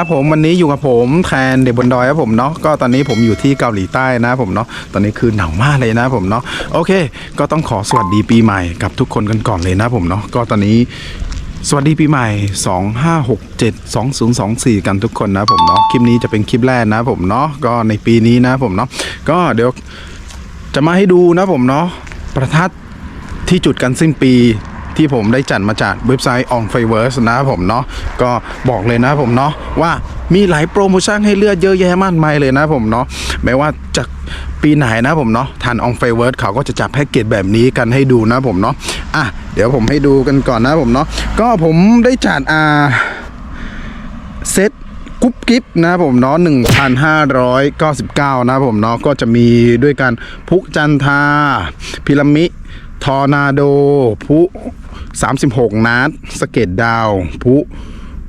ครับผมวันนี้อยู่กับผมแทนเด็กบนดอยครับผมเนาะก็ตอนนี้ผมอยู่ที่เกาหลีใต้นะผมเนาะตอนนี้คือหนาวมากเลยนะผมเนาะโอเค ก็ต้องขอสวัสดีปีใหม่กับทุกคนกันก่อนเลยนะผมเนาะก็ตอนนี้สวัสดีปีใหม่ 2567 2024 กันทุกคนนะผมเนาะคลิปนี้จะเป็นคลิปแรกนะผมเนาะก็ในปีนี้นะผมเนาะก็เดี๋ยวจะมาให้ดูนะผมเนาะประทัดที่จุดกันสิ้นปี ที่ผมได้จัดมาจากเว็บไซต์ On f i v e r s นะผมเนาะก็บอกเลยนะผมเนาะว่ามีหลายโปรโมชั่นให้เลือกเยอะแยะมากมายเลยนะผมเนาะไม่ว่าจากปีไหนนะผมเนาะทานอง On f i v e r s เขาก็จะจับแพ็กเกจแบบนี้กันให้ดูนะผมเนาะอะเดี๋ยวผมให้ดูกันก่อนนะผมเนาะก็ผมได้จัดอ่าเซตกุ๊บกิ๊บนะผมเนาะ1,599 นะผมเนาะก็จะมีด้วยกันพุกจันทาพิรามิทอร์นาโดพุ 36 นัดสเก็ตดาวพุ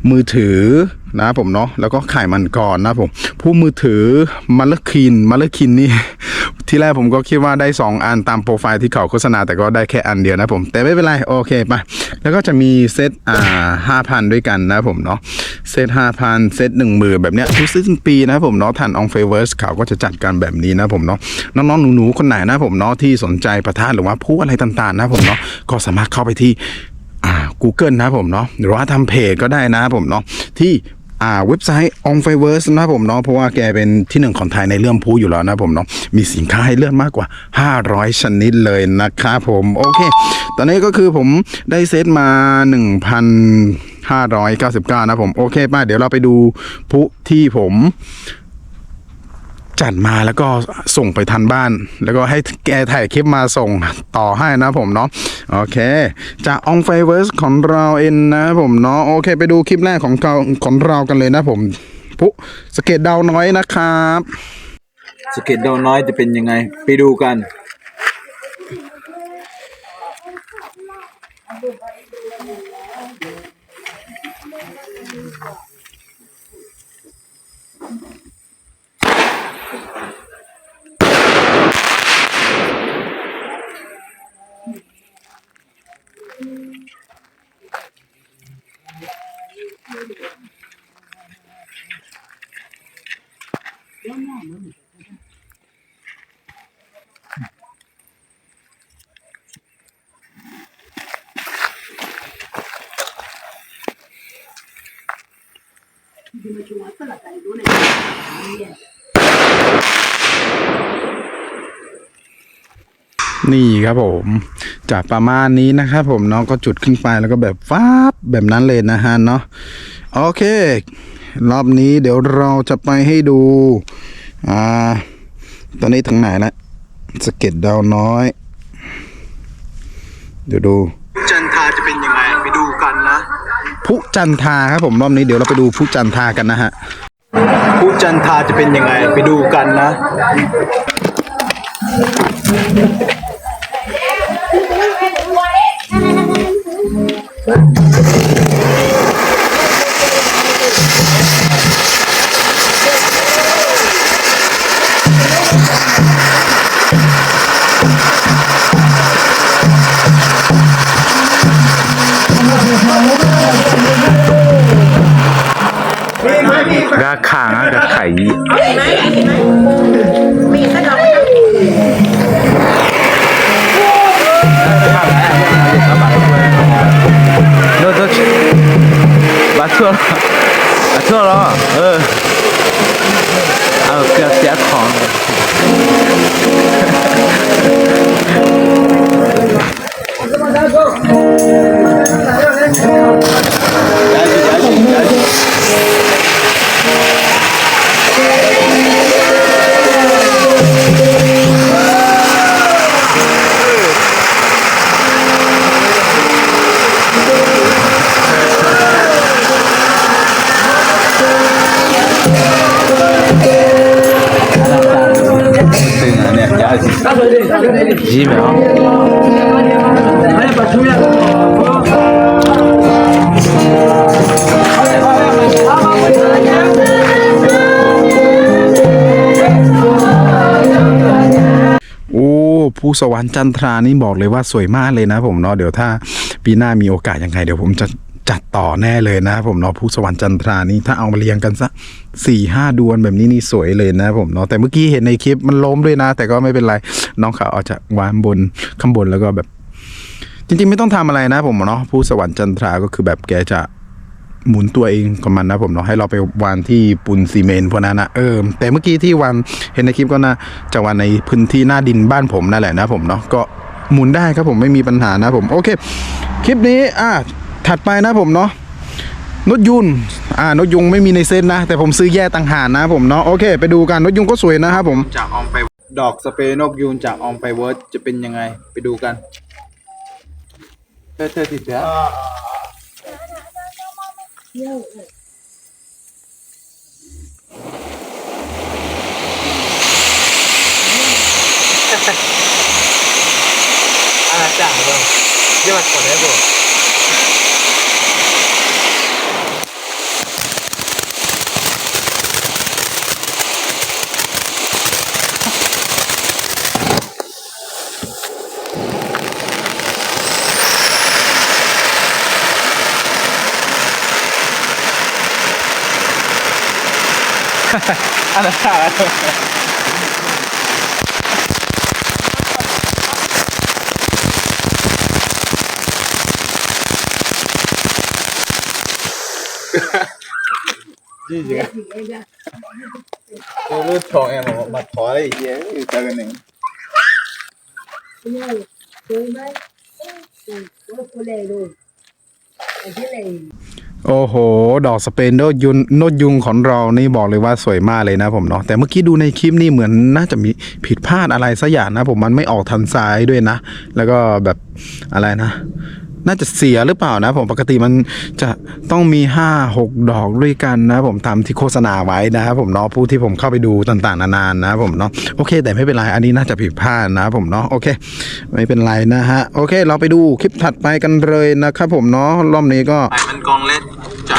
มือถือนะผมเนาะแล้วก็ไข่มันก่อนนะผมผู้มือถือมาลคินมาลคินนี่ ที่แรกผมก็คิดว่าได้ 2 อันตามโปรไฟล์ที่เขาโฆษณาแต่ก็ได้แค่อันเดียวนะผม แต่ไม่เป็นไร โอเคไปแล้วก็จะมีเซตอ่าห้าพันด้วยกันนะผมเนาะเซตห้าพันเซตหนึ่งหมื่นแบบเนี้ยทุกสิ้นปีนะผมเนาะทันองเฟเวอร์สเขาก็จะจัดการแบบนี้นะผมเนาะน้องๆหนูๆคนไหนนะผมเนาะที่สนใจประทานหรือว่าผู้อะไรต่างๆนะผมเนาะก็สามารถเข้าไปที่อ่า Google นะผมเนาะหรือว่าทำเพจก็ได้นะผมเนาะที่ อ่าเว็บไซต์ On f i v e r s นะผมเนาะเพราะว่าแกเป็นที่หนึ่งของไทยในเรื่องพูอยู่แล้วนะผมเนาะมีสินค้าให้เลือกมากกว่า 500 ชนิดเลยนะครับผม โอเค ตอนนี้ก็คือผมได้เซตมา 1,599 นะผม โอเคป้าเดี๋ยวเราไปดูผู้ที่ผม จัดมาแล้วก็ส่งไปทันบ้าน แล้วก็ให้แกถ่ายคลิปมาส่งต่อให้นะผมเนาะโอเค จากองไฟเวิร์สของเราเองนะผมเนาะโอเค ไปดูคลิปแรกของเราของเรากันเลยนะผมปุ๊สเก็ตดาวน้อยนะครับ สเก็ตดาวน้อยจะเป็นยังไง ไปดูกัน นี่ครับผม จากประมาณนี้นะครับผมเนาะก็จุดขึ้นไปแล้วก็แบบฟ้าบแบบนั้นเลยนะฮะเนาะโอเค รอบนี้เดี๋ยวเราจะไปให้ดูอ่าตอนนี้ถึงไหนล้วสเก็ตดาวน้อย เดี๋ยวดู จันทาจะเป็นยังไงไปดูกันนะพุจันทาครับผมรอบนี้เดี๋ยวเราไปดูพุจันทากันนะฮะผู้จันทาจะเป็นยังไงไปดูกันนะ กาขางกาไข่เห็ไหมเห็นไหมมีสะดอกโดดโดดบาชัวบาชัวรอเออ ကြီးမယ်နော်สวรรค์จันทรานี่บอกเลยว่าสวยมากเลยนะผมเนาะเดี๋ยวถ้าปีหน้ามีโอกาสยังไงเดี๋ยวผมจะ จัดต่อแน่เลยนะครับผมเนาะผู้สวรรค์จันทรานี่ถ้าเอามาเรียงกันสักสี่ห้าดวลแบบนี้นี่สวยเลยนะผมเนาะแต่เมื่อกี้เห็นในคลิปมันล้มด้วยนะ แต่ก็ไม่เป็นไรน้องเขาเอาจากวางบนข้างบนแล้วก็แบบ จริงๆ ไม่ต้องทำอะไรนะผมเนาะผู้สวรรค์จันทราก็คือแบบแกจะหมุนตัวเองของมันนะผมเนาะให้เราไปวางที่ปูนซีเมนต์พวกนั้นนะเออแต่เมื่อกี้ที่วางเห็นในคลิปก็น่าจะวางในพื้นที่หน้าดินบ้านผมนั่นแหละนะผมเนาะก็หมุนได้ครับผมไม่มีปัญหานะผมโอเค คลิปนี้อะ ถัดไปนะผมเนาะนกยุนอ่านกยุงไม่มีในเส้นนะ แต่ผมซื้อแย่ต่างหากนะผมเนาะโอเค ไปดูกันนกยุงก็สวยนะครับผมจากออมไปดอกสเปรย์นกยูนจากออมไปเวิร์ดจะเป็นยังไงไปดูกันเธอเธอติดเล้วอาจารย์เลยยอดกว่าได้บ่ gì gì tôi lướt thọ em mà mặt thọ đấy. Gì ấy ta cái này tôi mới tôi có lề rồi cái này. โอ้โห ดอกสเปนโดยุนโนดยุงของเรานี่บอกเลยว่าสวยมากเลยนะผมเนาะแต่เมื่อกี้ดูในคลิปนี่เหมือนน่าจะมีผิดพลาดอะไรสักอย่างนะ ผมมันไม่ออกทางซ้ายด้วยนะ แล้วก็แบบอะไรนะ น่าจะเสียหรือเปล่านะ ผมปกติมันจะต้องมีห้าหกดอกด้วยกันนะผมตามที่โฆษณาไว้นะครับผมเนาะผู้ที่ผมเข้าไปดูต่างๆ นานานะผมเนาะโอเค แต่ไม่เป็นไรอันนี้น่าจะผิดพลาดนะผมเนาะโอเค ไม่เป็นไรนะฮะโอเค เราไปดูคลิปถัดไปกันเลยนะครับผมเนาะรอบนี้ก็ไอ้มันกองเล็ด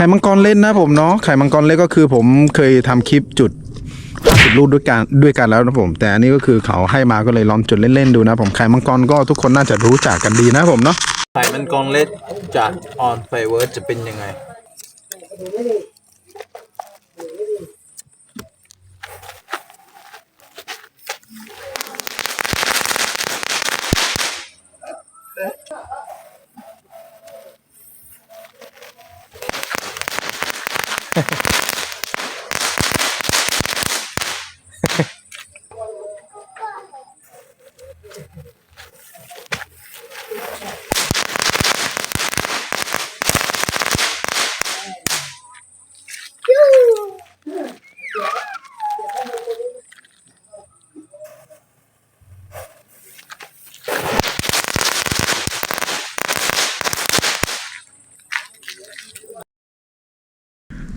ข่มังกรเล่นนะผมเนาะไข่มังกรเล่นก็คือผมเคยทำคลิปจุด50ลูกด้วยกันด้วยกันแล้วนะผม แต่อันนี้ก็คือเขาให้มาก็เลยลองจุดเล่นๆดูนะผมไข่มังกรก็ทุกคนน่าจะรู้จักกันดีนะผมเนาะไข่มังกรเล็ดจากออนไฟเวิร์ดจะเป็นยังไง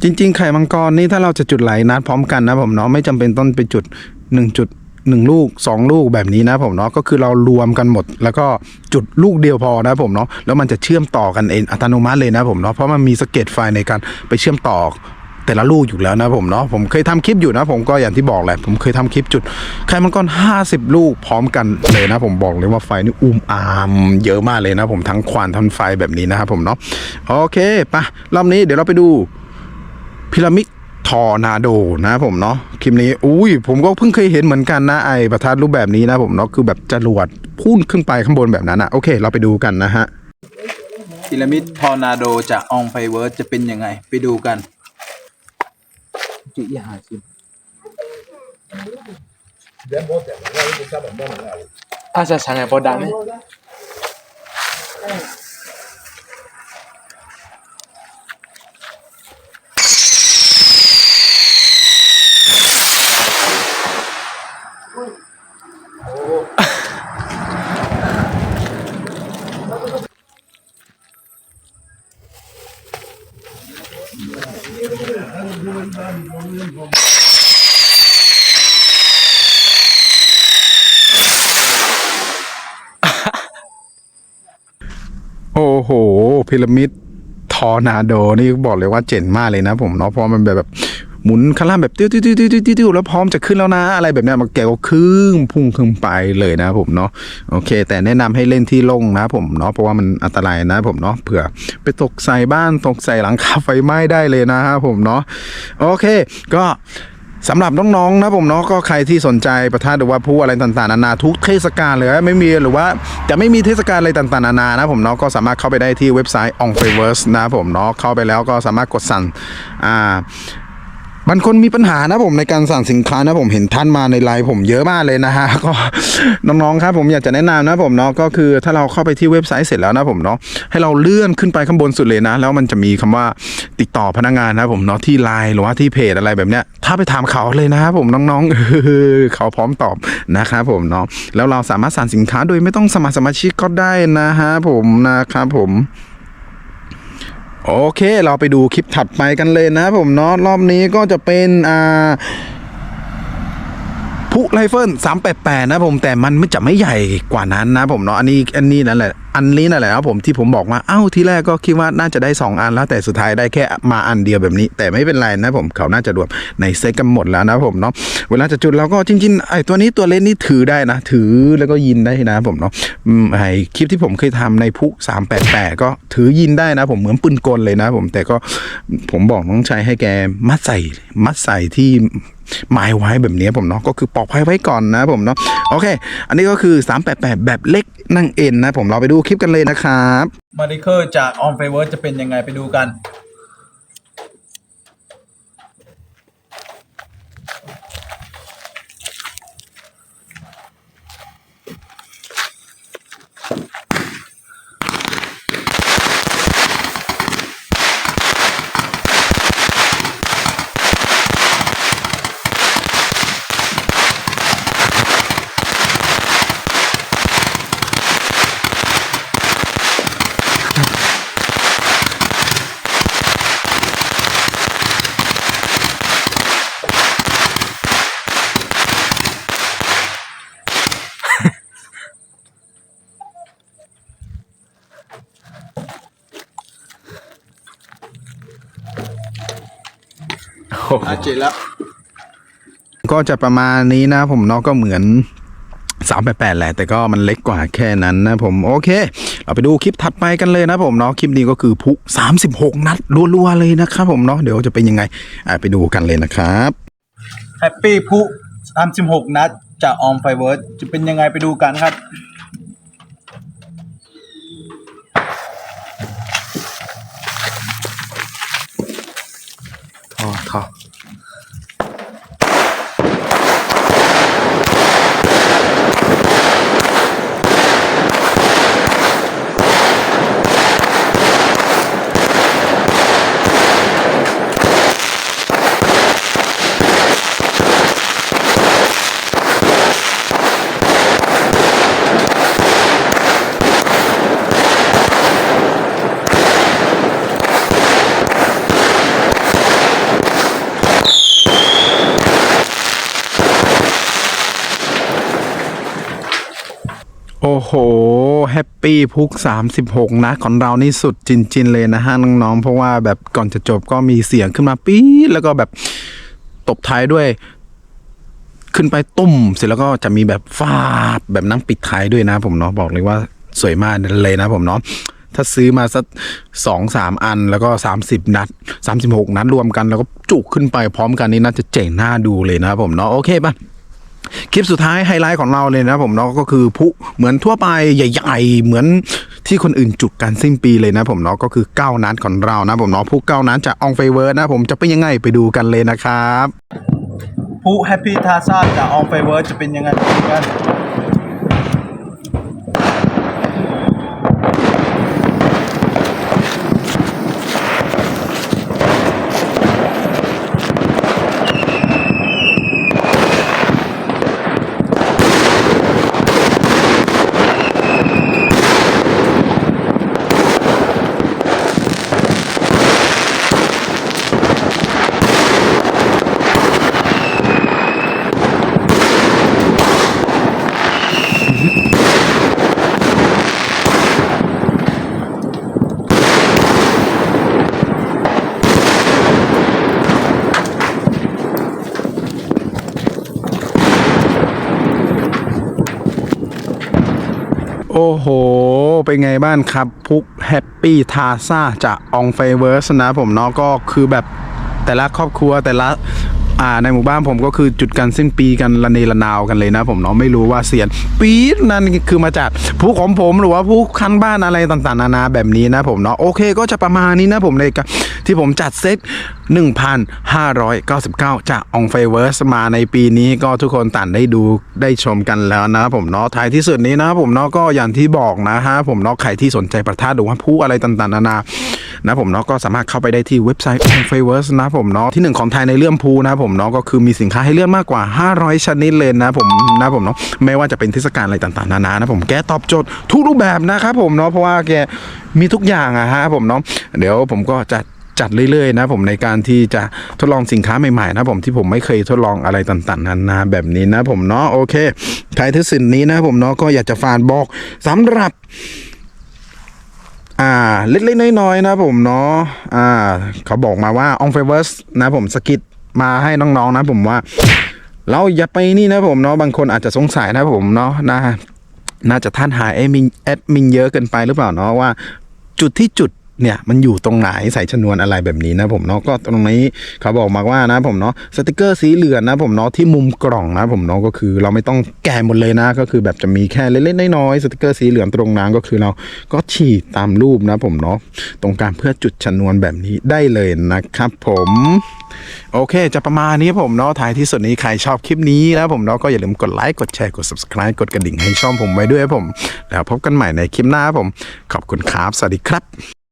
จริง ๆ ไข่มังกรนี่ถ้าเราจะจุดหลายนัดพร้อมกันนะผมเนาะไม่จำเป็นต้องไปจุด1จุดหนึ่งลูกสองลูกแบบนี้นะผมเนาะก็คือเรารวมกันหมด แล้วก็จุดลูกเดียวพอนะผมเนาะแล้วมันจะเชื่อมต่อกันเองอัตโนมัติเลยนะผมเนาะเพราะมันมีสเก็ตไฟในการไปเชื่อมต่อแต่ละลูกอยู่แล้วนะผมเนาะผมเคยทำคลิปอยู่นะผมก็อย่างที่บอกแหละผมเคยทำคลิปจุดไข่มังกร50 ลูกพร้อมกันเลยนะ ผมบอกเลยว่าไฟนี่อุ้มอามเยอะมากเลยนะ ผมทั้งควานทั้งไฟแบบนี้นะครับผมเนาะโอเคปะรอบนี้เดี๋ยวเราไปดู พิรามิดทอร์นาโดนะผมเนาะคลิปนี้อุ้ยผมก็เพิ่งเคยเห็นเหมือนกันนะไอประทัดรูปแบบนี้นะผมเนาะคือแบบจรวดพุ่งขึ้นไปข้างบนแบบนั้นอะโอเค เราไปดูกันนะฮะพีระมิดทอร์นาโดจากองไฟเวิร์สจะเป็นยังไง ไปดูกันจิยาสิอาจจะสั่งไงพอดันไหม โอ้โห พีระมิดทอร์นาโด นี่บอกเลยว่าเจ๋งมากเลยนะผมเนาะเพราะมันแบบ หมุนข้างล่างแบบติ้วติ้วติ้วติ้วติ้วติ้วแล้วพร้อมจะขึ้นแล้วนะ อะไรแบบนี้มันแกก็ครึ่งพุ่งขึ้นไปเลยนะผมเนาะโอเค แต่แนะนำให้เล่นที่โล่งนะผมเนาะเพราะว่ามันอันตรายนะผมเนาะเผื่อไปตกใส่บ้านตกใส่หลังคาไฟไหม้ได้เลยนะครับผมเนาะโอเค ก็สำหรับน้องๆนะผมเนาะก็ใครที่สนใจประทัดหรือว่าผู้อะไรต่างๆนานาทุกเทศกาลเลยไม่มีหรือว่าจะไม่มีเทศกาลอะไรต่างๆนานานะผมเนาะก็สามารถเข้าไปได้ที่เว็บไซต์ on f a v o r s นะผมเนาะเข้าไปแล้วก็สามารถกดสั่งอ่า บางคนมีปัญหานะผมในการสั่งสินค้านะผมเห็นท่านมาในไลน์ผมเยอะมากเลยนะฮะก็น้องๆครับผมอยากจะแนะนำนะผมเนาะก็คือถ้าเราเข้าไปที่เว็บไซต์เสร็จแล้วนะผมเนาะให้เราเลื่อนขึ้นไปข้างบนสุดเลยนะ แล้วมันจะมีคำว่าติดต่อพนักงานนะผมเนาะที่ไลน์หรือว่าที่เพจอะไรแบบเนี้ยถ้าไปถามเขาเลยนะครับผมน้องๆเขาพร้อมตอบนะครับผมเนาะแล้วเราสามารถสั่งสินค้าโดยไม่ต้องสมัครสมาชิกก็ได้นะฮะผมนะครับผม โอเค เราไปดูคลิปถัดไปกันเลยนะผมเนาะรอบนี้ก็จะเป็นอ่าผู้ไรเฟิล388นะผมแต่มันไม่จะไม่ใหญ่กว่านั้นนะผมเนาะอันนี้อันนี้นั่นแหละ อันนี้นั่นแหละครับผมที่ผมบอกว่าเอ้าที่แรกก็คิดว่าน่าจะได้ 2 อันแล้วแต่สุดท้ายได้แค่มาอันเดียวแบบนี้ แต่ไม่เป็นไรนะผมเขาน่าจะรวมในเซ็ตกันหมดแล้วนะผมเนาะเวลาจะจุดเราก็จริงๆไอ้ตัวนี้ตัวเล่นนี่ถือได้นะ ถือแล้วก็ยินได้นะผมเนาะอืมไอ้คลิปที่ผมเคยทำในพุ388 ก็ถือยินได้นะ ผมเหมือนปืนกลเลยนะ ผมแต่ก็ผมบอกน้องชายให้แกมัดใส่มัดใส่ที่หมายไว้แบบนี้ผมเนาะก็คือปอดภัยไว้ก่อนนะผมเนาะโอเค อันนี้ก็คือ 388 แบบเล็กนั่งเอ็นนะผมเราไปดูคลิปกันเลยนะครับมาริเคอร์จากออนเฟเวอร์จะเป็นยังไงไปดูกัน อาเจแล้วก็จะประมาณนี้นะผมเนาะก็เหมือน388แหละแต่ก็มันเล็กกว่าแค่นั้นนะผมโอเค เราไปดูคลิปถัดไปกันเลยนะผมเนาะคลิปนี้ก็คือพุ36 นัดรัวๆเลยนะครับผมเนาะเดี๋ยวจะเป็นยังไงอะไปดูกันเลยนะครับแฮปปี้พุ36 นัดจาก On f i v e r จะเป็นยังไงไปดูกันครับ โอ้โห แฮปปี้พุก 36 นะ ของเรานี่สุดจริง ๆ เลยนะฮะน้องๆ เพราะว่าแบบก่อนจะจบก็มีเสียงขึ้นมาปี๊ดแล้วก็แบบตบท้ายด้วย ขึ้นไปตุ้มเสร็จแล้วก็จะมีแบบฟาดแบบนั่งปิดท้ายด้วยนะผมเนาะบอกเลยว่าสวยมากเลยนะผมเนาะถ้าซื้อมาสักสองสามอันแล้วก็30นัด36นัดรวมกันแล้วก็จุกขึ้นไปพร้อมกันนี่น่าจะเจ๋งหน่าดูเลยนะผมเนาะโอเคป่ะ คลิปสุดท้ายไฮไลท์ของเราเลยนะผมเนาะก็คือผู้เหมือนทั่วไปใหญ่ ๆ เหมือนที่คนอื่นจุดกันสิ้นปีเลยนะผมเนาะก็คือ9นัดของเรานะผมเนาะผู้9นัดจากองเฟเวอร์นะผมจะเป็นยังไงไปดูกันเลยนะครับผู้แฮปปี้ทาซ่าจากองเฟเวอร์จะเป็นยังไงไปดูกัน อ้โห เป็นไงบ้างครับ พุกแฮปปี้ทาซ่าจากองไฟเวอร์สนะผมเนาะก็คือแบบแต่ละครอบครัวแต่ละ อ่าในหมู่บ้านผมก็คือจุดกันสิ้นปีกันระเนระนาวกันเลยนะ ผมเนาะไม่รู้ว่าเสียนปี๊ดนั่นคือมาจากผู้ของผมหรือว่าผู้คันบ้านอะไรต่างๆนานาแบบนี้นะผมเนาะโอเคก็จะประมาณนี้นะผมในการที่ผมจัดเซต1,599 จากองไฟเวิร์สมาในปีนี้ก็ทุกคนต่างได้ดูได้ชมกันแล้วนะผมเนาะท้ายที่สุดนี้นะผมเนาะก็อย่างที่บอกนะฮะผมเนาะใครที่สนใจประทัดหรือว่าผู้อะไรต่างๆนานานะผมเนาะก็สามารถเข้าไปได้ที่เว็บไซต์องไฟเวิร์สนะผมเนาะที่หนึ่งของไทยในเรื่องภูนะผมเนาะก็คือมีสินค้าให้เลือกมากกว่า 500 ชนิดเลยนะผมนะผมเนาะไม่ว่าจะเป็นเทศกาลอะไรต่างๆนานานะผมแกตอบโจทย์ทุกรูปแบบนะครับผมเนาะเพราะว่าแกมีทุกอย่างอะฮะผมเนาะเดี๋ยวผมก็จะจัดเรื่อยๆนะผมในการที่จะทดลองสินค้าใหม่ๆนะผมที่ผมไม่เคยทดลองอะไรต่างๆนานาแบบนี้นะผมเนาะโอเคใครที่สินนี้นะผมเนาะก็อยากจะฝากบอกสำหรับ อ่าเล็กๆน้อยๆนะผมเนาะอ่าเขาบอกมาว่าองเฟเวอร์สนะผมสกิด มาให้น้องๆนะผมว่า เราอย่าไปนี่นะผมเนาะบางคนอาจจะสงสัยนะผมเนาะนะน่าจะท่านหาแอดมินแอดมินเยอะเกินไปหรือเปล่าเนาะว่า จุดที่จุดเนี่ยมันอยู่ตรงไหนใส่ชนวนอะไรแบบนี้นะผมเนาะก็ตรงนี้เขาบอกมาว่านะผมเนาะสติกเกอร์สีเหลืองนะผมเนาะที่มุมกล่องนะผมเนาะก็คือ เราไม่ต้องแกะหมดเลยนะ ก็คือแบบจะมีแค่เล็กๆน้อยๆสติกเกอร์สีเหลืองตรงนั้นก็คือเราก็ฉีดตามรูปนะผมเนาะตรงกลางเพื่อจุดชนวนแบบนี้ได้เลยนะครับผม โอเค จะประมาณนี้ผมเนาะท้ายที่สุดนี้ใครชอบคลิปนี้แล้วผมเนาะก็อย่าลืมกดไลค์กดแชร์กด subscribe กดกระดิ่งให้ช่องผมไว้ด้วยผม แล้วพบกันใหม่ในคลิปหน้าผม ขอบคุณครับ สวัสดีครับ